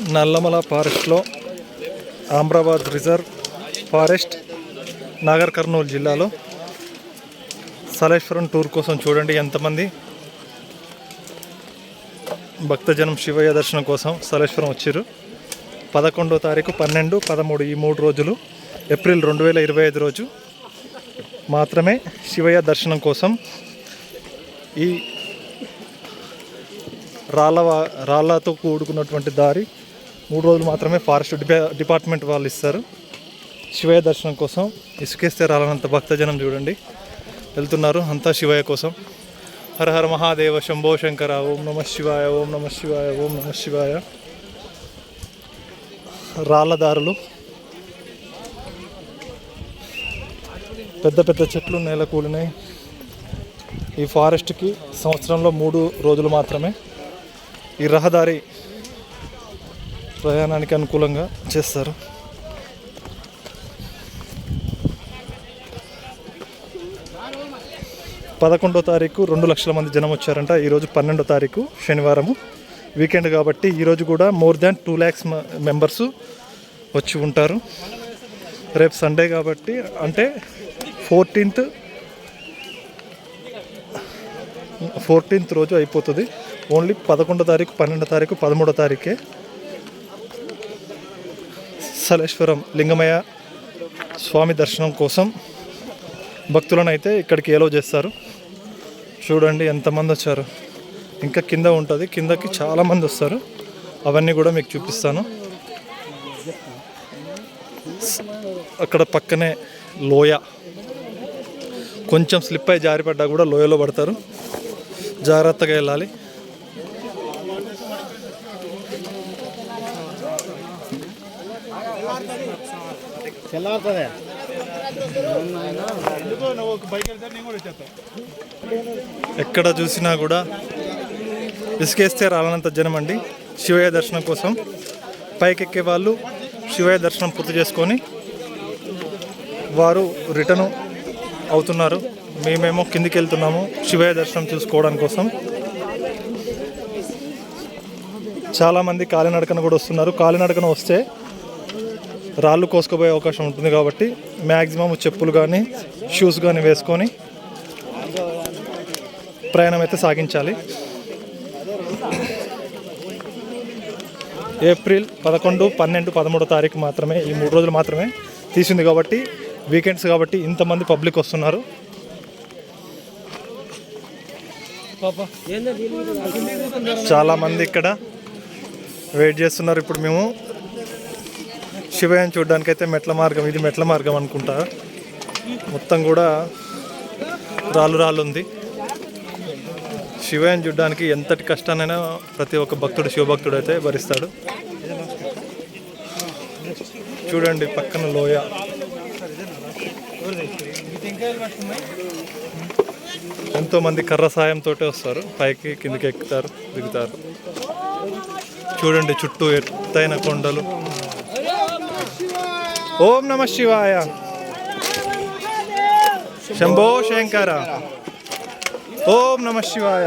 నల్లమల ఫారెస్ట్లో Amrabad reserve forest Nagar Kurnool జిల్లాలో Saleshwaram tour కోసం చూడండి ఎంతమంది భక్తజనం శివయ్య దర్శనం కోసం సలేశ్వరం వచ్చారు. పదకొండో తారీఖు పన్నెండు పదమూడు ఈ మూడు రోజులు ఏప్రిల్ రెండు వేల ఇరవై ఐదు రోజు మాత్రమే శివయ్య దర్శనం కోసం ఈ రాళ్ళ రాళ్ళతో కూడుకున్నటువంటి దారి మూడు రోజులు మాత్రమే ఫారెస్ట్ డిపా- డిపార్ట్మెంట్ వాళ్ళు ఇస్తారు. శివయ్య దర్శనం కోసం ఇసుకేస్తే రాలనంత భక్తజనం చూడండి. వెళ్తున్నారు అంతా శివయ్య కోసం. హర హర మహాదేవ శంభో శంకర ఓం నమ శివాయ ఓం నమ శివాయ ఓం నమ శివాయ. రాళ్ళదారులు పెద్ద పెద్ద చెట్లు నేల కూలినాయి. ఈ ఫారెస్ట్కి సంవత్సరంలో మూడు రోజులు మాత్రమే. ఈ రహదారి ప్రయాణానికి అనుకూలంగా చేస్తారు. పదకొండో తారీఖు రెండు లక్షల మంది జనం వచ్చారంట. ఈరోజు పన్నెండో తారీఖు శనివారము. వీకెండ్ కాబట్టి ఈరోజు కూడా more than two lakhs members వచ్చి ఉంటారు. రేపు సండే కాబట్టి అంటే ఫోర్టీన్త్ ఫోర్టీన్త్ రోజు అయిపోతుంది. ఓన్లీ పదకొండో తారీఖు పన్నెండో తారీఖు పదమూడో తారీఖే సలేశ్వరం లింగమయ్య స్వామి దర్శనం కోసం భక్తులను అయితే ఇక్కడికి ఏలో చేస్తారు. చూడండి ఎంతమంది వచ్చారు. ఇంకా కింద ఉంటుంది. కిందకి చాలామంది వస్తారు. అవన్నీ కూడా మీకు చూపిస్తాను. అక్కడ పక్కనే లోయ. కొంచెం స్లిప్ అయి జారిపడ్డా కూడా లోయలో పడతారు. జాగ్రత్తగా వెళ్ళాలి. ఎక్కడ చూసినా కూడా ఇసుకేస్తే రాలనంత జనం అండి. శివయ్య దర్శనం కోసం పైకెక్కే వాళ్ళు శివయ్య దర్శనం పూర్తి చేసుకొని వారు రిటర్న్ అవుతున్నారు. మేమేమో కిందికి వెళ్తున్నాము శివయ్య దర్శనం చూసుకోవడం కోసం. చాలామంది కాలినడకన కూడా వస్తున్నారు. కాలినడకన వస్తే రాళ్ళు కోసుకుపోయే అవకాశం ఉంటుంది కాబట్టి మ్యాక్సిమం చెప్పులు కానీ షూస్ కానీ వేసుకొని ప్రయాణం అయితే సాగించాలి. ఏప్రిల్ పదకొండు పన్నెండు పదమూడో తారీఖు మాత్రమే ఈ మూడు రోజులు మాత్రమే తీసింది కాబట్టి వీకెండ్స్ కాబట్టి ఇంతమంది పబ్లిక్ వస్తున్నారు. చాలా మంది ఇక్కడ వెయిట్ చేస్తున్నారు ఇప్పుడు మేము. శివయ్యని చూడడానికి అయితే మెట్ల మార్గం ఇది మెట్ల మార్గం అనుకుంటా. మొత్తం కూడా రాళ్ళు రాళ్ళు ఉంది. శివయ్యని చూడడానికి ఎంతటి కష్టానైనా ప్రతి ఒక్క భక్తుడు శివభక్తుడు అయితే భరిస్తాడు. చూడండి పక్కన లోయ. ఎంతో మంది కర్ర సాయంతో వస్తారు. పైకి కిందకి ఎక్కుతారు దిగుతారు. చూడండి చుట్టూ ఎత్తైన కొండలు. ఓం నమ శివాయ. శంభో శంకర. ఓం నమ శివాయ.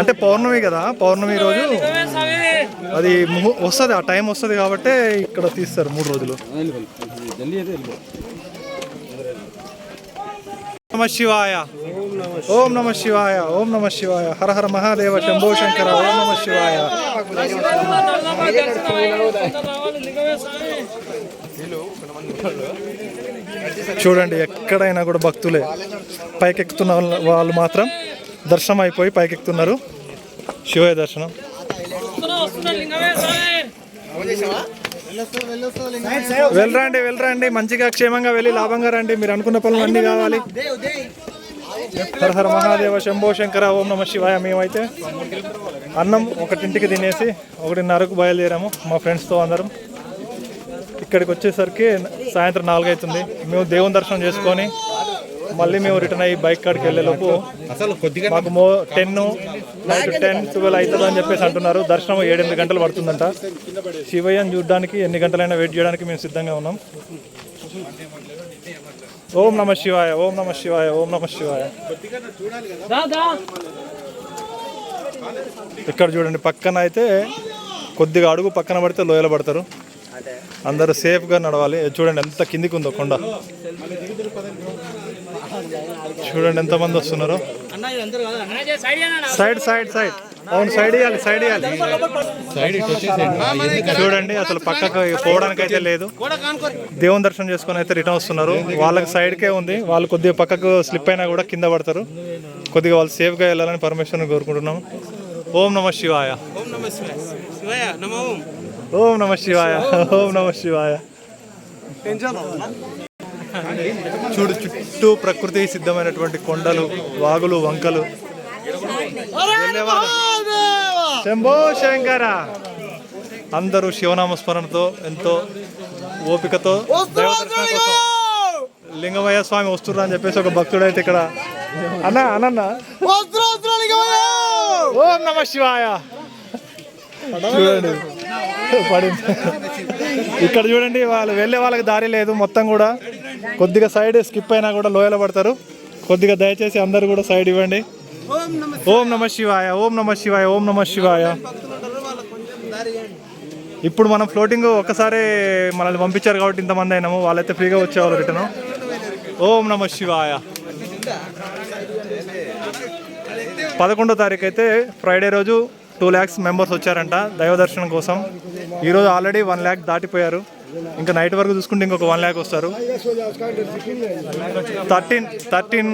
అంటే పౌర్ణమి కదా పౌర్ణమి రోజు అది వస్తుంది ఆ టైం వస్తుంది కాబట్టి ఇక్కడ తీస్తారు మూడు రోజులు. నమ శివాయ. ఓం నమ శివాయ ఓం నమ శివాయ. హర హర మహాదేవ శంభో శంకర ఓం నమ శివాయ. చూడండి ఎక్కడైనా కూడా భక్తులే పైకెక్కుతున్న వాళ్ళు మాత్రం దర్శనం అయిపోయి పైకెక్కుతున్నారు. శివయ దర్శనం. వెళ్ళరండి వెళ్ళరండి మంచిగా క్షేమంగా వెళ్ళి లాభంగా రండి. మీరు అనుకున్న పనులు అన్నీ కావాలి. హర హర మహాదేవ శంభో శంకర ఓం నమ శివాయ మేమైతే అన్నం ఒకటింటికి తినేసి ఒకటిన్నరకు బయలుదేరాము మా ఫ్రెండ్స్తో అందరం. ఇక్కడికి వచ్చేసరికి సాయంత్రం నాలుగు అవుతుంది మేము దేవుని దర్శనం చేసుకొని మళ్ళీ మేము రిటర్న్ అయ్యి బైక్ కాడికి వెళ్ళేలోపు మాకు మో టెన్ నైట్ టెన్ ట్వెల్వ్ అవుతుంది అని చెప్పేసి అంటున్నారు. దర్శనం ఏడెనిమిది గంటలు పడుతుందంట. శివయ్యని చూడడానికి ఎన్ని గంటలైనా వెయిట్ చేయడానికి మేము సిద్ధంగా ఉన్నాం. ఓం నమ శివాయ ఓం నమ శివాయ ఓం నమ శివాయ. ఇక్కడ చూడండి పక్కన అయితే కొద్దిగా అడుగు పక్కన పడితే లోయలు పడతారు. అందరూ సేఫ్గా నడవాలి. చూడండి ఎంత కిందికి ఉందో కొండ. చూడండి ఎంతమంది వస్తున్నారు. సైడ్ సైడ్ సైడ్ అవును సైడ్ ఇవ్వాలి సైడ్ ఇవ్వాలి చూడండి అసలు పక్కకు పోవడానికి అయితే లేదు. దేవుని దర్శనం చేసుకొని అయితే రిటర్న్ వస్తున్నారు. వాళ్ళకి సైడ్కే ఉంది. వాళ్ళు కొద్దిగా పక్కకు స్లిప్ అయినా కూడా కింద పడతారు. కొద్దిగా వాళ్ళు సేఫ్గా వెళ్ళాలని పరమేశ్వరుని కోరుకుంటున్నాం ఓం నమ శివాయ. ఓం నమ శివాయ. ఓం. నమ శివాయ. ఓం నమ శివాయ. చూడు చుట్టూ ప్రకృతి సిద్ధమైనటువంటి కొండలు వాగులు వంకలు. శంభో శంకర. అందరూ శివనామ స్మరణతో ఎంతో ఓపికతో లింగమయ్య స్వామి వస్తుర్రా అని చెప్పేసి ఒక భక్తుడు అయితే ఇక్కడ అన్న అన్న ఓం నమ శివాయ. చూడండి. పడింది. ఇక్కడ చూడండి వాళ్ళు వెళ్ళే వాళ్ళకి దారి లేదు మొత్తం కూడా. కొద్దిగా సైడ్ స్కిప్ అయినా కూడా లోయలో పడతారు. కొద్దిగా దయచేసి అందరూ కూడా సైడ్ ఇవ్వండి. ఓం నమ శివాయ ఓం నమ శివాయ ఓం నమ శివాయ. ఇప్పుడు మనం ఫ్లోటింగ్ ఒక్కసారి మనల్ని పంపించారు కాబట్టి ఇంతమంది అయినాము. వాళ్ళైతే ఫ్రీగా వచ్చేవాళ్ళు రిటర్న్. ఓం నమ శివాయ. పదకొండో తారీఖు అయితే ఫ్రైడే రోజు టూ ల్యాక్స్ మెంబర్స్ వచ్చారంట దైవ దర్శనం కోసం. ఈరోజు ఆల్రెడీ వన్ ల్యాక్ దాటిపోయారు. ఇంకా నైట్ వరకు చూసుకుంటే ఇంకొక వన్ ల్యాక్ వస్తారు. థర్టీన్ థర్టీన్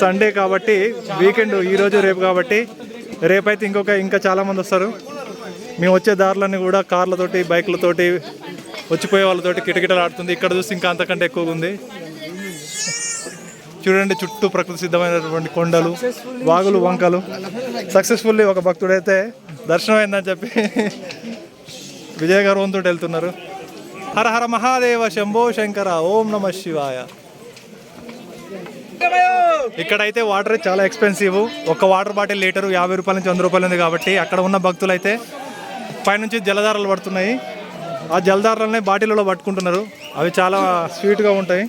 సండే కాబట్టి వీకెండ్ ఈరోజు రేపు కాబట్టి రేపైతే ఇంకొక ఇంకా చాలామంది వస్తారు. మేము వచ్చే దారులన్నీ కూడా కార్లతోటి బైక్లతోటి వచ్చిపోయే వాళ్ళతోటి కిటకిటలు ఆడుతుంది. ఇక్కడ చూస్తే ఇంకా అంతకంటే ఎక్కువగా ఉంది. చూడండి చుట్టూ ప్రకృతి సిద్ధమైనటువంటి కొండలు వాగులు వంకలు. సక్సెస్ఫుల్లీ ఒక భక్తుడైతే దర్శనం అయిందని చెప్పి విజయ గర్వంతో వెళ్తున్నారు. హర హర మహాదేవ శంభో శంకర ఓం నమ శివాయ ఇక్కడైతే వాటర్ చాలా ఎక్స్పెన్సివ్ ఒక వాటర్ బాటిల్ లీటర్ యాభై రూపాయల నుంచి వంద రూపాయలు ఉంది కాబట్టి అక్కడ ఉన్న భక్తులు అయితే పైనుంచి జలధారలు పడుతున్నాయి ఆ జలధారలనే బాటిల్లో పట్టుకుంటున్నారు అవి చాలా స్వీట్గా ఉంటాయి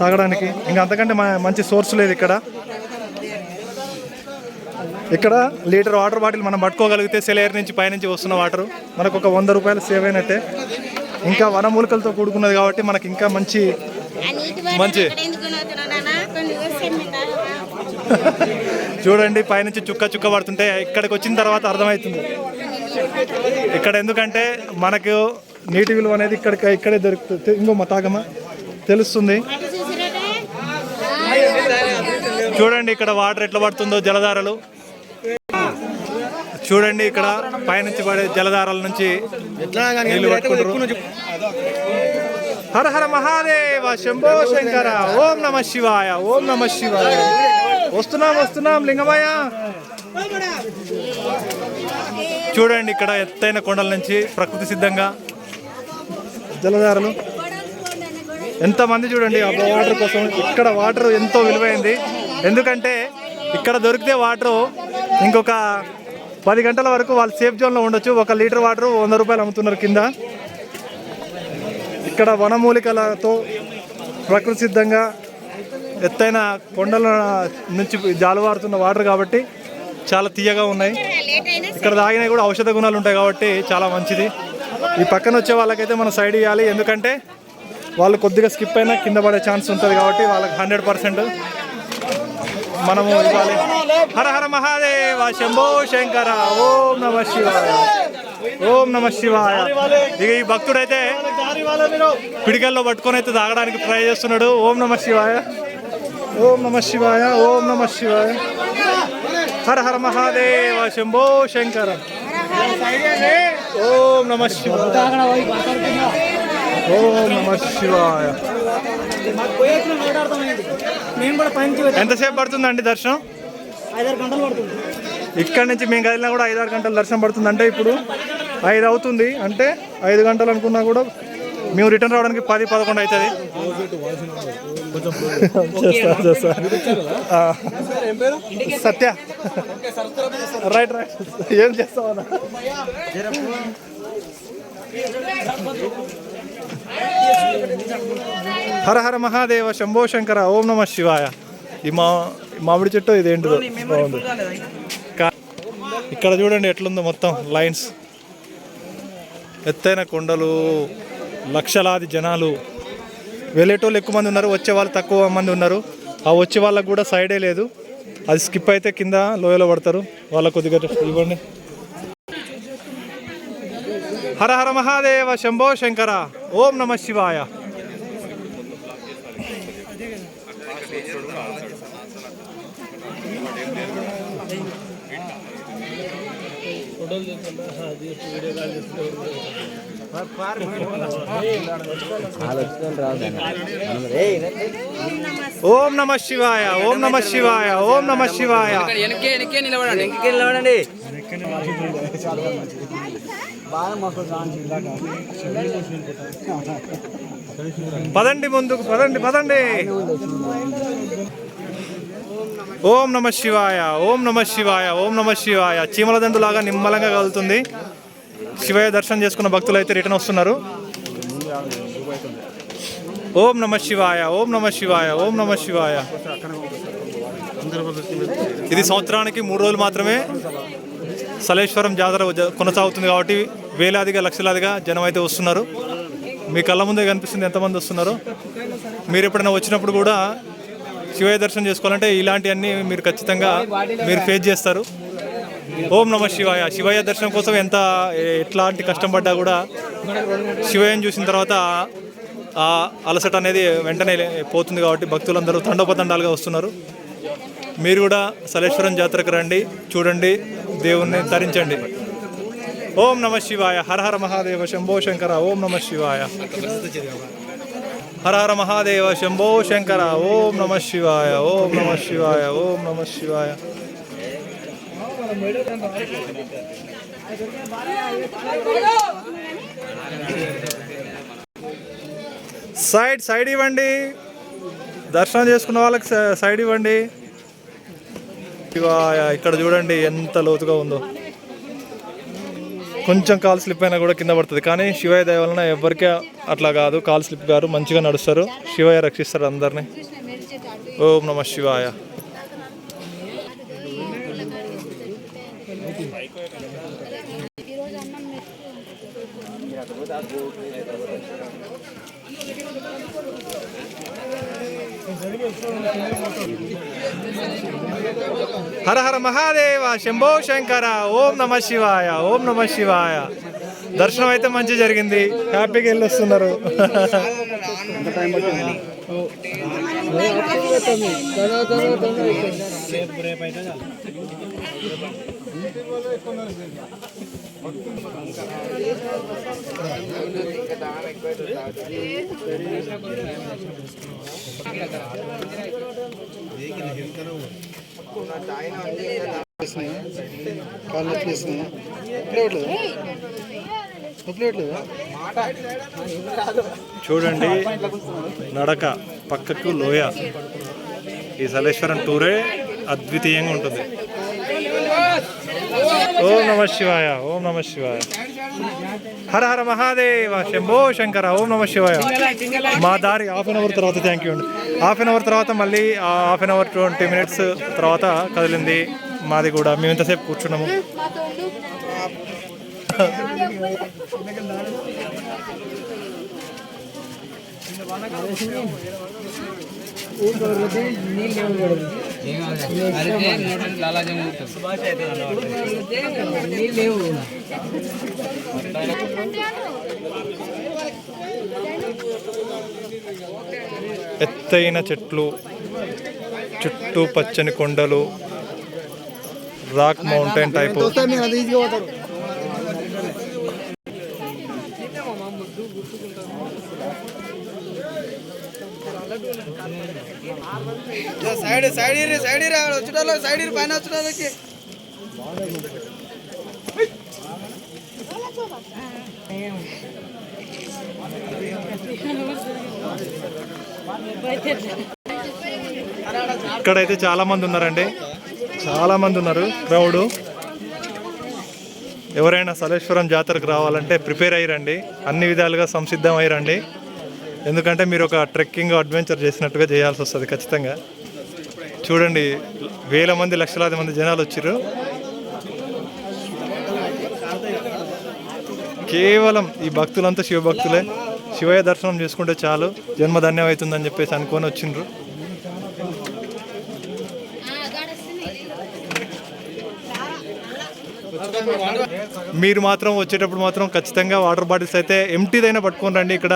తాగడానికి. ఇంకా అంతకంటే మంచి సోర్స్ లేదు ఇక్కడ. ఇక్కడ లీటర్ వాటర్ బాటిల్ మనం పట్టుకోగలిగితే సెలయర్ నుంచి పైనుంచి వస్తున్న వాటర్ మనకు ఒక వంద రూపాయలు సేవ్ అయినట్టే. ఇంకా వనమూలికలతో కూడుకున్నది కాబట్టి మనకి ఇంకా మంచి మంచి. చూడండి పైనుంచి చుక్క చుక్క పడుతుంటే ఇక్కడికి వచ్చిన తర్వాత అర్థమవుతుంది. ఇక్కడ ఎందుకంటే మనకు నీటి విలువ అనేది ఇక్కడికి ఇక్కడే దొరుకుతుంది. ఇంకో మా తాగమా తెలుస్తుంది? చూడండి ఇక్కడ వాటర్ ఎట్లా పడుతుందో జలధారలు. చూడండి ఇక్కడ పైనుంచి పడే జలధారాల నుంచి నీళ్ళు పట్టుకుంటారు. హర హర మహాదేవ శంభో శంకర ఓం నమ శివాయ ఓం నమ శివాయ. వస్తున్నాం వస్తున్నాం లింగమయ్య. చూడండి ఇక్కడ ఎత్తైన కొండల నుంచి ప్రకృతి సిద్ధంగా. జలధారలు. ఎంతమంది చూడండి ఆ వాటర్ కోసం. ఇక్కడ వాటర్ ఎంతో విలువైంది. ఎందుకంటే ఇక్కడ దొరికితే వాటర్ ఇంకొక పది గంటల వరకు వాళ్ళు సేఫ్ జోన్లో ఉండొచ్చు. ఒక లీటర్ వాటర్ వంద రూపాయలు అమ్ముతున్నారు కింద. ఇక్కడ వనమూలికలతో ప్రకృతి సిద్ధంగా ఎత్తైన కొండల నుంచి జాలువారుతున్న వాటర్ కాబట్టి చాలా తీయగా ఉన్నాయి. ఇక్కడ తాగినవి కూడా ఔషధ గుణాలు ఉంటాయి కాబట్టి చాలా మంచిది. ఈ పక్కన వచ్చే వాళ్ళకైతే మనం సైడ్ ఇవ్వాలి ఎందుకంటే వాళ్ళు కొద్దిగా స్కిప్ అయినా కింద పడే ఛాన్స్ ఉంటుంది కాబట్టి వాళ్ళకి హండ్రెడ్ పర్సెంట్ మనము ఇవ్వాలి. హర హర మహాదేవ శంభో శంకర ఓం నమ శివాయ. ఓం నమ శివాయ. ఇక ఈ భక్తుడైతే పిడికల్లో పట్టుకొని అయితే తాగడానికి ట్రై చేస్తున్నాడు. ఓం నమ శివాయ. ఓం నమ శివాయ ఓం నమ శివాయ. హర హర మహాదేవ శంభో శంకర. ఓం నమ శివాయ. ఓం నమ శివాయ. మేము కూడా పని ఎంతసేపు పడుతుందండి దర్శనం? ఐదారు గంటలు పడుతుంది. ఇక్కడ నుంచి మేము కదిలినా కూడా ఐదారు గంటల దర్శనం పడుతుంది అంటే ఇప్పుడు ఐదు అవుతుంది. అంటే ఐదు గంటలు అనుకున్నా కూడా మేము రిటర్న్ రావడానికి పది పదకొండు అవుతుంది. సత్య. Right right. ఏం చేస్తావా హర హర మహాదేవ శంభో శంకర ఓం నమ శివాయ. ఈ మా మామిడి చెట్టు ఇదేంటిదో? బాగుంది. ఇక్కడ చూడండి ఎట్లుందో మొత్తం లైన్స్. ఎత్తైన కొండలు లక్షలాది జనాలు. వెళ్ళేటోళ్ళు ఎక్కువ మంది ఉన్నారు వచ్చే వాళ్ళు తక్కువ మంది ఉన్నారు. ఆ వచ్చే వాళ్ళకు కూడా సైడే లేదు. అది స్కిప్ అయితే కింద లోయలో పడతారు. వాళ్ళ కొద్దిగా ఇవ్వండి. హర హర మహాదేవ శంభో శంకర ఓం నమ శివాయ. ఓం నమ శివాయ ఓం నమ శివాయ ఓం నమ శివాయ. వెనకే వెనకే నిలబడండి. వెనకే నిలబడండి. పదండి ముందుకు పదండి పదండి. ఓం నమ శివాయ ఓం నమ శివాయ ఓం నమ శివాయ. చీమల దండులాగా నిమ్మలంగా కదులుతుంది. శివయ దర్శనం చేసుకున్న భక్తులు అయితే రిటర్న్ వస్తున్నారు. ఓం నమ శివాయ ఓం నమ శివాయ ఓం నమ శివాయ. ఇది సంవత్సరానికి మూడు రోజులు మాత్రమే సలేశ్వరం జాతర కొనసాగుతుంది కాబట్టి వేలాదిగా లక్షలాదిగా జనం అయితే వస్తున్నారు. మీ కళ్ళ ముందే కనిపిస్తుంది ఎంతమంది వస్తున్నారో. మీరు ఎప్పుడైనా వచ్చినప్పుడు కూడా శివయ్య దర్శనం చేసుకోవాలంటే ఇలాంటివన్నీ మీరు ఖచ్చితంగా మీరు ఫేస్ చేస్తారు. ఓం నమ శివాయ. శివయ్య దర్శనం కోసం ఎంత ఎట్లాంటి కష్టం పడ్డా కూడా శివయ్యని చూసిన తర్వాత ఆ అలసట అనేది వెంటనే పోతుంది కాబట్టి భక్తులందరూ తండోపతండాలుగా వస్తున్నారు. మీరు కూడా సలేశ్వరం జాతరకు రండి చూడండి దేవుణ్ణి తరించండి ఓం నమ శివాయ. హర హర మహాదేవ శంభో శంకర. ఓం నమ శివాయ. హర హర మహాదేవ శంభో శంకర. ఓం నమ శివాయ. ఓం నమ శివాయ. ఓం నమ శివాయ. సైడ్ సైడ్ ఇవ్వండి. దర్శనం చేసుకున్న వాళ్ళకి సైడ్ ఇవ్వండి. శివాయ ఇక్కడ చూడండి ఎంత లోతుగా ఉందో. కొంచెం కాల్ స్లిప్ అయినా కూడా కింద పడుతుంది. కానీ శివయ్య దయ వలన ఎవరికి అట్లా కాదు. కాల్ స్లిప్ గారు మంచిగా నడుస్తారు. శివయ్య రక్షిస్తారు అందరినీ. ఓం నమ శివాయ. హర హర మహాదేవ శంభో శంకర ఓం నమ శివాయ ఓం నమ శివాయ. దర్శనం అయితే మంచి జరిగింది. హ్యాపీగా వెళ్ళి వస్తున్నారు చూడండి నడక పక్కకు లోయ. ఈ సలేశ్వరం టూరే అద్వితీయంగా ఉంటుంది. ఓం నమ శివాయ ఓం నమ శివాయ. హర హర మహాదేవ శంభో శంకర ఓం నమ శివాయ. మా దారి హాఫ్ అన్ అవర్ తర్వాత థ్యాంక్ యూ అండి. హాఫ్ అన్ అవర్ తర్వాత మళ్ళీ half an hour twenty minutes తర్వాత కదిలింది మాది కూడా. మేము ఇంతసేపు కూర్చున్నాము. ఎత్తైన చెట్లు చుట్టూ పచ్చని కొండలు rock mountain type. Side side ఇరి side ఇరి వచ్చేటోళ్ళు సైడ్ ఇరి పైన వచ్చేటోళ్ళకి. ఇక్కడైతే చాలా మంది ఉన్నారండి. చాలా మంది ఉన్నారు క్రౌడ్ ఎవరైనా సలేశ్వరం జాతరకు రావాలంటే ప్రిపేర్ అయ్యిరండి అన్ని విధాలుగా సంసిద్ధం అయ్యిరండి ఎందుకంటే మీరు ఒక ట్రెక్కింగ్ అడ్వెంచర్ చేసినట్టుగా చేయాల్సి వస్తుంది ఖచ్చితంగా. చూడండి వేల మంది లక్షలాది మంది జనాలు వచ్చారు కేవలం ఈ భక్తులంతా శివభక్తులే. శివయ్య దర్శనం చేసుకుంటే చాలు జన్మధన్యం అవుతుందని చెప్పేసి అనుకొని వచ్చిండ్రు. మీరు మాత్రం వచ్చేటప్పుడు మాత్రం ఖచ్చితంగా వాటర్ బాటిల్స్ అయితే ఎంటీదైనా పట్టుకొని రండి ఇక్కడ.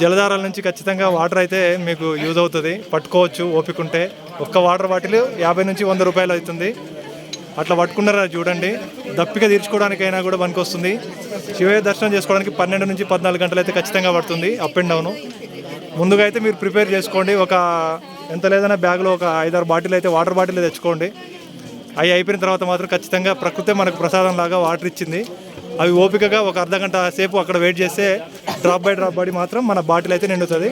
జలధారాల నుంచి ఖచ్చితంగా వాటర్ అయితే మీకు యూజ్ అవుతుంది. పట్టుకోవచ్చు ఓపిక ఉంటే ఒక్క వాటర్ బాటిల్ యాభై నుంచి వంద రూపాయలు అవుతుంది. అట్లా పట్టుకున్నారా చూడండి. దప్పిక తీర్చుకోవడానికైనా కూడా పనికి వస్తుంది. శివయ్య దర్శనం చేసుకోవడానికి పన్నెండు నుంచి పద్నాలుగు గంటలు అయితే ఖచ్చితంగా పడుతుంది అప్ అండ్ డౌన్. ముందుగా అయితే మీరు ప్రిపేర్ చేసుకోండి. ఒక ఎంత లేదన్నా బ్యాగ్లో ఒక ఐదారు బాటిల్ అయితే వాటర్ బాటిల్ తెచ్చుకోండి. అవి అయిపోయిన తర్వాత మాత్రం ఖచ్చితంగా ప్రకృతి మనకు ప్రసాదం లాగా వాటర్ ఇచ్చింది. అవి ఓపికగా ఒక అర్ధ గంట సేపు అక్కడ వెయిట్ చేస్తే డ్రాప్ బై డ్రాప్ పడి మాత్రం మన బాటిల్ అయితే నిండుతుంది.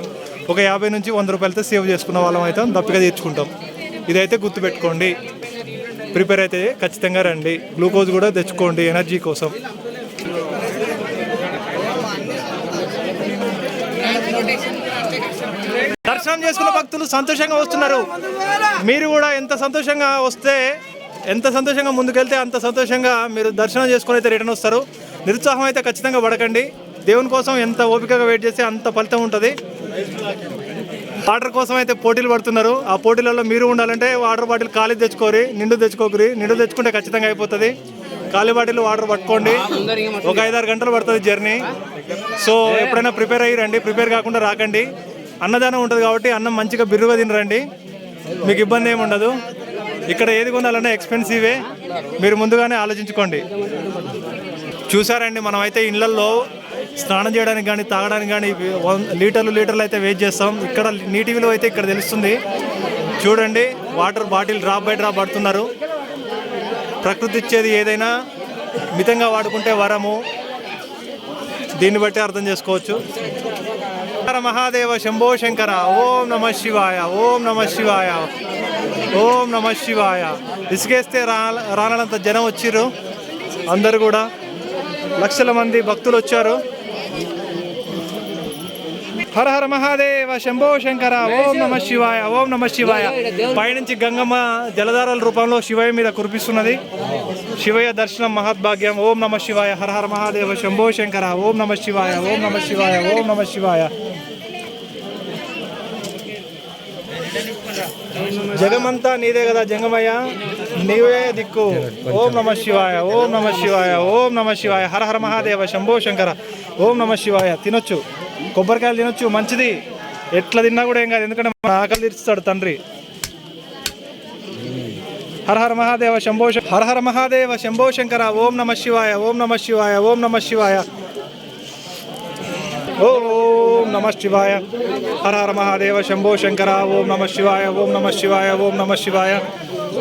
ఒక యాభై నుంచి వంద రూపాయలతో సేవ్ చేసుకున్న వాళ్ళం అయితే దప్పిక తీర్చుకుంటాం. ఇదైతే గుర్తుపెట్టుకోండి ప్రిపేర్ అయితే ఖచ్చితంగా రండి. గ్లూకోజ్ కూడా తెచ్చుకోండి ఎనర్జీ కోసం. దర్శనం చేసుకున్న భక్తులు సంతోషంగా వస్తున్నారు. మీరు కూడా ఎంత సంతోషంగా వస్తే ఎంత సంతోషంగా ముందుకెళ్తే అంత సంతోషంగా మీరు దర్శనం చేసుకుని అయితే రిటర్న్ వస్తారు. నిరుత్సాహం అయితే ఖచ్చితంగా పడకండి. దేవుని కోసం ఎంత ఓపికగా వెయిట్ చేస్తే అంత ఫలితం ఉంటుంది. వాటర్ కోసం అయితే పోటీలు పడుతున్నారు. ఆ పోటీలలో మీరు ఉండాలంటే వాటర్ బాటిల్ ఖాళీ తెచ్చుకోరి నిండు తెచ్చుకోకరి నిండు తెచ్చుకుంటే ఖచ్చితంగా అయిపోతుంది. ఖాళీ బాటిల్ వాటర్ పట్టుకోండి. ఒక ఐదారు గంటలు పడుతుంది జర్నీ. సో ఎప్పుడైనా ప్రిపేర్ అయ్యి రండి. ప్రిపేర్ కాకుండా రాకండి. అన్నదానం ఉంటుంది కాబట్టి అన్నం మంచిగా బిర్రుగా తినరండి మీకు ఇబ్బంది ఏమి ఉండదు. ఇక్కడ ఏది కొనాలన్నా ఎక్స్పెన్సివే మీరు ముందుగానే ఆలోచించుకోండి. చూసారండి మనమైతే ఇళ్ళల్లో స్నానం చేయడానికి కానీ తాగడానికి కానీ లీటర్లు లీటర్లు అయితే వెయిట్ చేస్తాం. ఇక్కడ నీటి విలువ అయితే ఇక్కడ తెలుస్తుంది. చూడండి water bottle drop by drop పడుతున్నారు. ప్రకృతి ఇచ్చేది ఏదైనా మితంగా వాడుకుంటే వరము. దీన్ని బట్టి అర్థం చేసుకోవచ్చు. మహాదేవ శంభో శంకర ఓం నమ శివాయ ఓం నమ శివాయ. ఓం నమ శివాయ. ఇసుకేస్తే రానంత జనం వచ్చిర్రు. అందరు కూడా. లక్షల మంది భక్తులు వచ్చారు. హర హర మహాదేవ శంభో శంకర. ఓం నమ శివాయ ఓం నమ శివాయ. పైనుంచి గంగమ్మ జలధారల రూపంలో శివయ్య మీద కురిపిస్తున్నది. శివయ్య దర్శనం మహద్భాగ్యం. ఓం నమ శివాయ హర హర మహాదేవ శంభో శంకర. ఓం నమ శివాయ ఓం నమ శివాయ ఓం నమ శివాయ. జగమంతా నీదే కదా జంగమయ్య? నీవే దిక్కు. ఓం నమ శివాయ ఓం నమ శివాయ ఓం నమ శివాయ. హర హర మహాదేవ శంభో శంకర. ఓం నమ శివాయ. తినొచ్చు. కొబ్బరికాయలు తినొచ్చు. మంచిది. ఎట్లా తిన్నా కూడా ఏం కాదు. ఎందుకంటే మన ఆకలి తీర్చుతాడు తండ్రి. హర హర మహాదేవ శంభో హర హర మహాదేవ శంభో శంకర. ఓం నమ శివాయ ఓం నమ శివాయ ఓం నమ శివాయ. ఓం నమ శివాయ హర హర మహాదేవ శంభో శంకర ఓం నమ శివాయ ఓం నమ శివాయ ఓం నమ శివాయ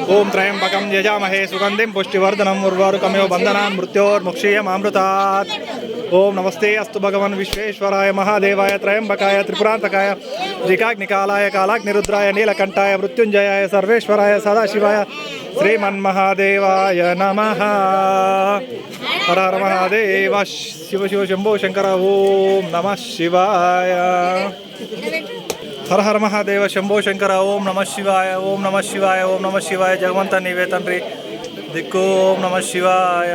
ఓం త్రయంబకం యజామహే సుగంధిం పుష్టివర్ధనం ఉర్వారుకమేవ బంధనాన్ మృత్యోర్ముక్షీయమామృతాత్ ఓం నమస్తే అస్తు భగవన్ విశ్వేశ్వరాయ మహాదేవాయ త్రయంబకాయ త్రిపురాంతకాయ శ్రీకాగ్నికాలాయ కాలాగ్నిరుద్రాయ నీలకంఠాయ మృత్యుంజయాయ సర్వేశ్వరాయ సదాశివాయ శ్రీమన్మహాదేవాయ నమ. హర హర మహాదేవ శివ శివ శంభో శంకర ఓం నమ శివాయ. హర హర మహాదేవ శంభో శంకర ఓం నమ శివాయ ఓం నమ శివాయ ఓం నమ శివాయ. జగవంత నీవే తండ్రి. దిక్కు ఓం నమ శివాయ.